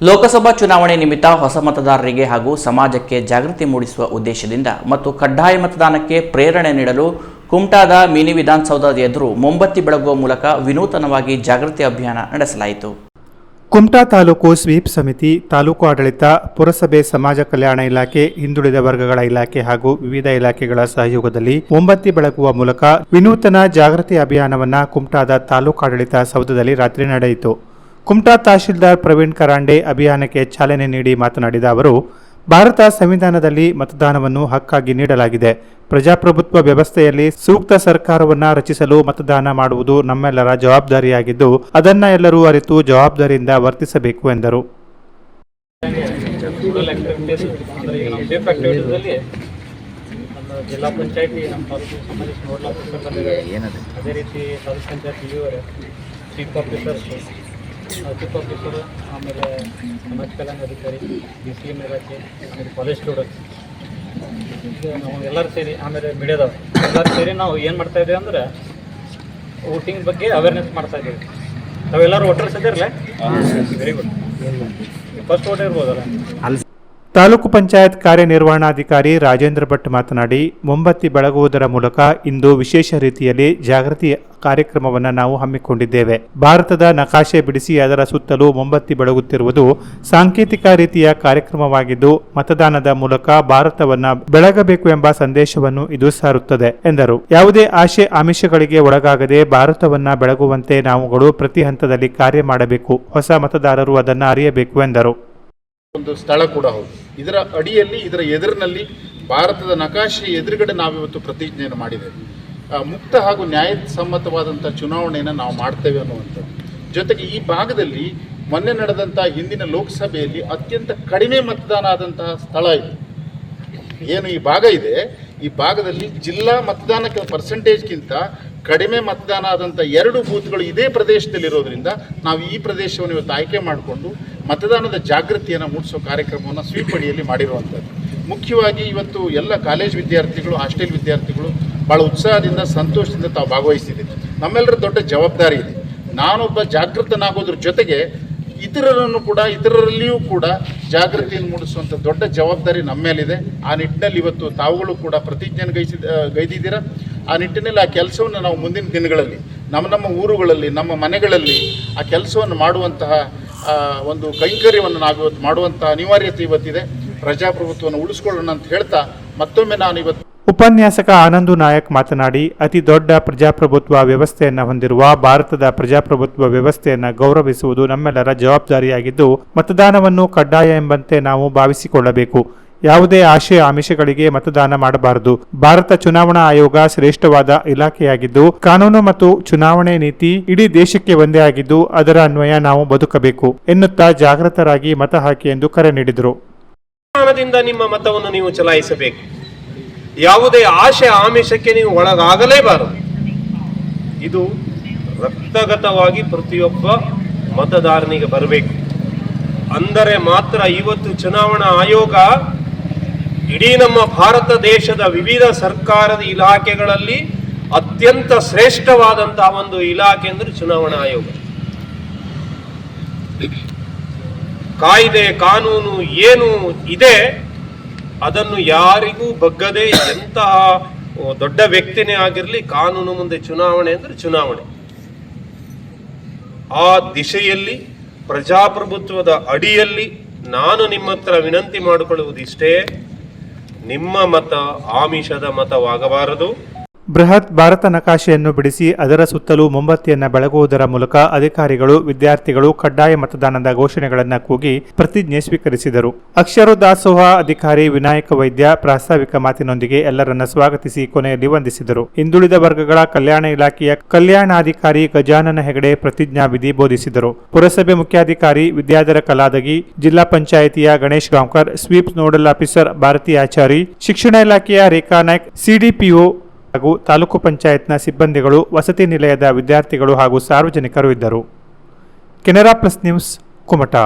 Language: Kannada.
ಲೋಕಸಭಾ ಚುನಾವಣೆ ನಿಮಿತ್ತ ಹೊಸ ಮತದಾರರಿಗೆ ಹಾಗೂ ಸಮಾಜಕ್ಕೆ ಜಾಗೃತಿ ಮೂಡಿಸುವ ಉದ್ದೇಶದಿಂದ ಮತ್ತು ಕಡ್ಡಾಯ ಮತದಾನಕ್ಕೆ ಪ್ರೇರಣೆ ನೀಡಲು ಕುಮಟಾದ ಮಿನಿ ವಿಧಾನಸೌಧದ ಎದುರು ಮೊಂಬತ್ತಿ ಬೆಳಗುವ ಮೂಲಕ ವಿನೂತನವಾಗಿ ಜಾಗೃತಿ ಅಭಿಯಾನ ನಡೆಸಲಾಯಿತು. ಕುಮಟಾ ತಾಲೂಕು ಸ್ವೀಪ್ ಸಮಿತಿ, ತಾಲೂಕು ಆಡಳಿತ, ಪುರಸಭೆ, ಸಮಾಜ ಕಲ್ಯಾಣ ಇಲಾಖೆ, ಹಿಂದುಳಿದ ವರ್ಗಗಳ ಇಲಾಖೆ ಹಾಗೂ ವಿವಿಧ ಇಲಾಖೆಗಳ ಸಹಯೋಗದಲ್ಲಿ ಮೊಂಬತ್ತಿ ಬೆಳಗುವ ಮೂಲಕ ವಿನೂತನ ಜಾಗೃತಿ ಅಭಿಯಾನವನ್ನು ಕುಮಟಾದ ತಾಲೂಕು ಆಡಳಿತ ಸೌಧದಲ್ಲಿ ರಾತ್ರಿ ನಡೆಯಿತು. ಕುಮಟಾ ತಹಶೀಲ್ದಾರ್ ಪ್ರವೀಣ್ ಕರಾಂಡೆ ಅಭಿಯಾನಕ್ಕೆ ಚಾಲನೆ ನೀಡಿ ಮಾತನಾಡಿದ ಅವರು ಭಾರತ ಸಂವಿಧಾನದಲ್ಲಿ ಮತದಾನವನ್ನು ಹಕ್ಕಾಗಿ ನೀಡಲಾಗಿದೆ. ಪ್ರಜಾಪ್ರಭುತ್ವ ವ್ಯವಸ್ಥೆಯಲ್ಲಿ ಸೂಕ್ತ ಸರ್ಕಾರವನ್ನ ರಚಿಸಲು ಮತದಾನ ಮಾಡುವುದು ನಮ್ಮೆಲ್ಲರ ಜವಾಬ್ದಾರಿಯಾಗಿದ್ದು ಅದನ್ನ ಎಲ್ಲರೂ ಅರಿತು ಜವಾಬ್ದಾರಿಯಿಂದ ವರ್ತಿಸಬೇಕು ಎಂದರು. ಜಿಲ್ಲಾ ಪಂಚಾಯತಿ ನಮ್ಮ ತಾಲೂಕು ಅದೇ ರೀತಿ ತಾಲೂಕು ಪಂಚಾಯತ್ ಆಫೀಸರ್ಸ್ ಆಮೇಲೆ ಸಮಾಜ ಕಲ್ಯಾಣ ಅಧಿಕಾರಿ ಡಿ ಸಿ ಎಂ ಇಲಾಖೆ ಆಮೇಲೆ ಕಾಲೇಜ್ ಸ್ಟೂಡೆಂಟ್ಸ್ ನಾವು ಎಲ್ಲರೂ ಸೇರಿ ಆಮೇಲೆ ಮೀಡಿಯಾದವ್ರು. ಎಲ್ಲರೂ ಸೇರಿ ನಾವು ಏನು ಮಾಡ್ತಾ ಇದ್ದೀವಿ ಅಂದ್ರೆ ವೋಟಿಂಗ್ ಬಗ್ಗೆ ಅವೇರ್ನೆಸ್ ಮಾಡ್ತಾ ಇದ್ದೀವಿ. ತಾವೆಲ್ಲರೂ ವೋಟರ್ಸ್ ಇದ್ದೀರಲ್ಲ? ವೆರಿ ಗುಡ್ ಫಸ್ಟ್ ವೋಟ್ ಇರ್ಬೋದಲ್ಲ? ತಾಲೂಕು ಪಂಚಾಯತ್ ಕಾರ್ಯನಿರ್ವಹಣಾಧಿಕಾರಿ ರಾಜೇಂದ್ರ ಭಟ್ ಮಾತನಾಡಿ, ಮೊಂಬತ್ತಿ ಬೆಳಗುವುದರ ಮೂಲಕ ಇಂದು ವಿಶೇಷ ರೀತಿಯಲ್ಲಿ ಜಾಗೃತಿ ಕಾರ್ಯಕ್ರಮವನ್ನು ನಾವು ಹಮ್ಮಿಕೊಂಡಿದ್ದೇವೆ. ಭಾರತದ ನಕಾಶೆ ಬಿಡಿಸಿ ಅದರ ಸುತ್ತಲೂ ಮೊಂಬತ್ತಿ ಬೆಳಗುತ್ತಿರುವುದು ಸಾಂಕೇತಿಕ ರೀತಿಯ ಕಾರ್ಯಕ್ರಮವಾಗಿದ್ದು, ಮತದಾನದ ಮೂಲಕ ಭಾರತವನ್ನ ಬೆಳಗಬೇಕು ಎಂಬ ಸಂದೇಶವನ್ನು ಇದು ಸಾರುತ್ತದೆ, ಎಂದರು. ಯಾವುದೇ ಆಶೆ ಆಮಿಷಗಳಿಗೆ ಒಳಗಾಗದೆ ಭಾರತವನ್ನ ಬೆಳಗುವಂತೆ ನಾವುಗಳು ಪ್ರತಿ ಹಂತದಲ್ಲಿ ಕಾರ್ಯ ಮಾಡಬೇಕು, ಹೊಸ ಮತದಾರರು ಅದನ್ನು ಅರಿಯಬೇಕು, ಎಂದರು. ಒಂದು ಸ್ಥಳ ಕೂಡ ಹೌದು. ಇದರ ಅಡಿಯಲ್ಲಿ ಇದರ ಎದುರಿನಲ್ಲಿ ಭಾರತದ ನಕಾಶೆ ಎದುರುಗಡೆ ನಾವಿವತ್ತು ಪ್ರತಿಜ್ಞೆಯನ್ನು ಮಾಡಿದ್ದೇವೆ. ಆ, ಮುಕ್ತ ಹಾಗೂ ನ್ಯಾಯಸಮ್ಮತವಾದಂಥ ಚುನಾವಣೆಯನ್ನು ನಾವು ಮಾಡ್ತೇವೆ ಅನ್ನುವಂಥದ್ದು. ಜೊತೆಗೆ ಈ ಭಾಗದಲ್ಲಿ ಮೊನ್ನೆ ನಡೆದಂಥ ಹಿಂದಿನ ಲೋಕಸಭೆಯಲ್ಲಿ ಅತ್ಯಂತ ಕಡಿಮೆ ಮತದಾನ ಆದಂತಹ ಸ್ಥಳ ಇದೆ. ಏನು ಈ ಭಾಗ ಇದೆ? ಈ ಭಾಗದಲ್ಲಿ ಜಿಲ್ಲಾ ಮತದಾನಕ್ಕೆ ಪರ್ಸೆಂಟೇಜ್ಗಿಂತ ಕಡಿಮೆ ಮತದಾನ ಆದಂಥ ಎರಡು ಬೂತ್ಗಳು ಇದೇ ಪ್ರದೇಶದಲ್ಲಿರೋದ್ರಿಂದ ನಾವು ಈ ಪ್ರದೇಶವನ್ನು ಇವತ್ತು ಆಯ್ಕೆ ಮಾಡಿಕೊಂಡು ಮತದಾನದ ಜಾಗೃತಿಯನ್ನು ಮೂಡಿಸೋ ಕಾರ್ಯಕ್ರಮವನ್ನು ಸ್ವೀಪ್ ಅಡಿಯಲ್ಲಿ ಮಾಡಿರುವಂಥದ್ದು. ಮುಖ್ಯವಾಗಿ ಇವತ್ತು ಎಲ್ಲ ಕಾಲೇಜ್ ವಿದ್ಯಾರ್ಥಿಗಳು, ಹಾಸ್ಟೆಲ್ ವಿದ್ಯಾರ್ಥಿಗಳು ಭಾಳ ಉತ್ಸಾಹದಿಂದ, ಸಂತೋಷದಿಂದ ತಾವು ಭಾಗವಹಿಸಿದ್ದೀವಿ ನಮ್ಮೆಲ್ಲರ ದೊಡ್ಡ ಜವಾಬ್ದಾರಿ ಇದೆ. ನಾನೊಬ್ಬ ಜಾಗೃತನಾಗೋದ್ರ ಜೊತೆಗೆ ಇತರರನ್ನು ಕೂಡ, ಇತರರಲ್ಲಿಯೂ ಕೂಡ ಜಾಗೃತಿಯನ್ನು ಮೂಡಿಸುವಂಥ ದೊಡ್ಡ ಜವಾಬ್ದಾರಿ ನಮ್ಮ ಮೇಲಿದೆ ಆ ನಿಟ್ಟಿನಲ್ಲಿ ಇವತ್ತು ತಾವುಗಳು ಕೂಡ ಪ್ರತಿಜ್ಞೆಯನ್ನು ಗೈಸಿದ ಗೈದಿದ್ದೀರಾ? ಆ ನಿಟ್ಟಿನಲ್ಲಿ ಆ ಕೆಲಸವನ್ನು ನಾವು ಮುಂದಿನ ದಿನಗಳಲ್ಲಿ, ನಮ್ಮ ನಮ್ಮ ಊರುಗಳಲ್ಲಿ, ನಮ್ಮ ಮನೆಗಳಲ್ಲಿ ಆ ಕೆಲಸವನ್ನು ಮಾಡುವಂತಹ ಒಂದು ಕೈಂಕರ್ಯವನ್ನು ನಾವಿವತ್ತು ಮಾಡುವಂತಹ ಅನಿವಾರ್ಯತೆ ಇವತ್ತಿದೆ. ಪ್ರಜಾಪ್ರಭುತ್ವವನ್ನು ಉಳಿಸ್ಕೊಳ್ಳೋಣ ಅಂತ ಹೇಳ್ತಾ ಮತ್ತೊಮ್ಮೆ ನಾನು ಇವತ್ತು ಉಪನ್ಯಾಸಕ ಆನಂದು ನಾಯಕ್ ಮಾತನಾಡಿ, ಅತಿ ದೊಡ್ಡ ಪ್ರಜಾಪ್ರಭುತ್ವ ವ್ಯವಸ್ಥೆಯನ್ನು ಹೊಂದಿರುವ ಭಾರತದ ಪ್ರಜಾಪ್ರಭುತ್ವ ವ್ಯವಸ್ಥೆಯನ್ನು ಗೌರವಿಸುವುದು ನಮ್ಮೆಲ್ಲರ ಜವಾಬ್ದಾರಿಯಾಗಿದ್ದು, ಮತದಾನವನ್ನು ಕಡ್ಡಾಯ ಎಂಬಂತೆ ನಾವು ಭಾವಿಸಿಕೊಳ್ಳಬೇಕು. ಯಾವುದೇ ಆಶಯ ಆಮಿಷಗಳಿಗೆ ಮತದಾನ ಮಾಡಬಾರದು. ಭಾರತ ಚುನಾವಣಾ ಆಯೋಗ ಶ್ರೇಷ್ಠವಾದ ಇಲಾಖೆಯಾಗಿದ್ದು, ಕಾನೂನು ಮತ್ತು ಚುನಾವಣೆ ನೀತಿ ಇಡೀ ದೇಶಕ್ಕೆ ಒಂದೇ ಆಗಿದ್ದು, ಅದರ ಅನ್ವಯ ನಾವು ಬದುಕಬೇಕು ಎನ್ನುತ್ತಾ ಜಾಗೃತರಾಗಿ ಮತ ಹಾಕಿ ಎಂದು ಕರೆ ನೀಡಿದರು. ನಿಮ್ಮ ಮತವನ್ನು ನೀವು ಚಲಾಯಿಸಬೇಕು. ಯಾವುದೇ ಆಶೆ ಆಮಿಷಕ್ಕೆ ನೀವು ಒಳಗಾಗಲೇಬಾರದು. ಇದು ರಕ್ತಗತವಾಗಿ ಪ್ರತಿಯೊಬ್ಬ ಮತದಾರನಿಗೆ ಬರಬೇಕು. ಅಂದರೆ ಮಾತ್ರ ಇವತ್ತು ಚುನಾವಣಾ ಆಯೋಗ ಇಡೀ ನಮ್ಮ ಭಾರತ ದೇಶದ ವಿವಿಧ ಸರ್ಕಾರದ ಇಲಾಖೆಗಳಲ್ಲಿ ಅತ್ಯಂತ ಶ್ರೇಷ್ಠವಾದಂತಹ ಒಂದು ಇಲಾಖೆ ಅಂದರೆ ಚುನಾವಣಾ ಆಯೋಗ. ಕಾಯ್ದೆ, ಕಾನೂನು ಏನು ಇದೆ, ಅದನ್ನು ಯಾರಿಗೂ ಬಗ್ಗದೆ ಎಂತಹ ದೊಡ್ಡ ವ್ಯಕ್ತಿನೇ ಆಗಿರಲಿ, ಕಾನೂನು ಮುಂದೆ ಚುನಾವಣೆ ಅಂದ್ರೆ ಚುನಾವಣೆ. ಆ ದಿಶೆಯಲ್ಲಿ, ಪ್ರಜಾಪ್ರಭುತ್ವದ ಅಡಿಯಲ್ಲಿ ನಾನು ನಿಮ್ಮ ಹತ್ರ ವಿನಂತಿ ಮಾಡಿಕೊಳ್ಳುವುದಿಷ್ಟೇ ನಿಮ್ಮ ಮತ ಆಮಿಷದ ಮತವಾಗಬಾರದು. ಬೃಹತ್ ಭಾರತ ನಕಾಶೆಯನ್ನು ಬಿಡಿಸಿ ಅದರ ಸುತ್ತಲೂ ಮೊಂಬತ್ತಿಯನ್ನು ಬೆಳಗುವುದರ ಮೂಲಕ ಅಧಿಕಾರಿಗಳು, ವಿದ್ಯಾರ್ಥಿಗಳು ಕಡ್ಡಾಯ ಮತದಾನದ ಘೋಷಣೆಗಳನ್ನು ಕೂಗಿ ಪ್ರತಿಜ್ಞೆ ಸ್ವೀಕರಿಸಿದರು. ಅಕ್ಷರ ದಾಸೋಹ ಅಧಿಕಾರಿ ವಿನಾಯಕ ವೈದ್ಯ ಪ್ರಾಸ್ತಾವಿಕ ಮಾತಿನೊಂದಿಗೆ ಎಲ್ಲರನ್ನ ಸ್ವಾಗತಿಸಿ ಕೊನೆಯಲ್ಲಿ ವಂದಿಸಿದರು. ಹಿಂದುಳಿದ ವರ್ಗಗಳ ಕಲ್ಯಾಣ ಇಲಾಖೆಯ ಕಲ್ಯಾಣಾಧಿಕಾರಿ ಗಜಾನನ ಹೆಗಡೆ ಪ್ರತಿಜ್ಞಾವಿಧಿ ಬೋಧಿಸಿದರು. ಪುರಸಭೆ ಮುಖ್ಯಾಧಿಕಾರಿ ವಿದ್ಯಾಧರ ಕಲಾದಗಿ, ಜಿಲ್ಲಾ ಪಂಚಾಯಿತಿಯ Ganesh Gaonkar, sweep nodal officer Bharati Achari, ಶಿಕ್ಷಣ ಇಲಾಖೆಯ ರೇಖಾ ನಾಯ್ಕ್, ಸಿಡಿಪಿಒ ಹಾಗೂ ತಾಲೂಕು ಪಂಚಾಯತ್ನ ಸಿಬ್ಬಂದಿಗಳು ವಸತಿ ನಿಲಯದ ವಿದ್ಯಾರ್ಥಿಗಳು ಹಾಗೂ ಸಾರ್ವಜನಿಕರು ಇದ್ದರು. Canara plus news Kumta.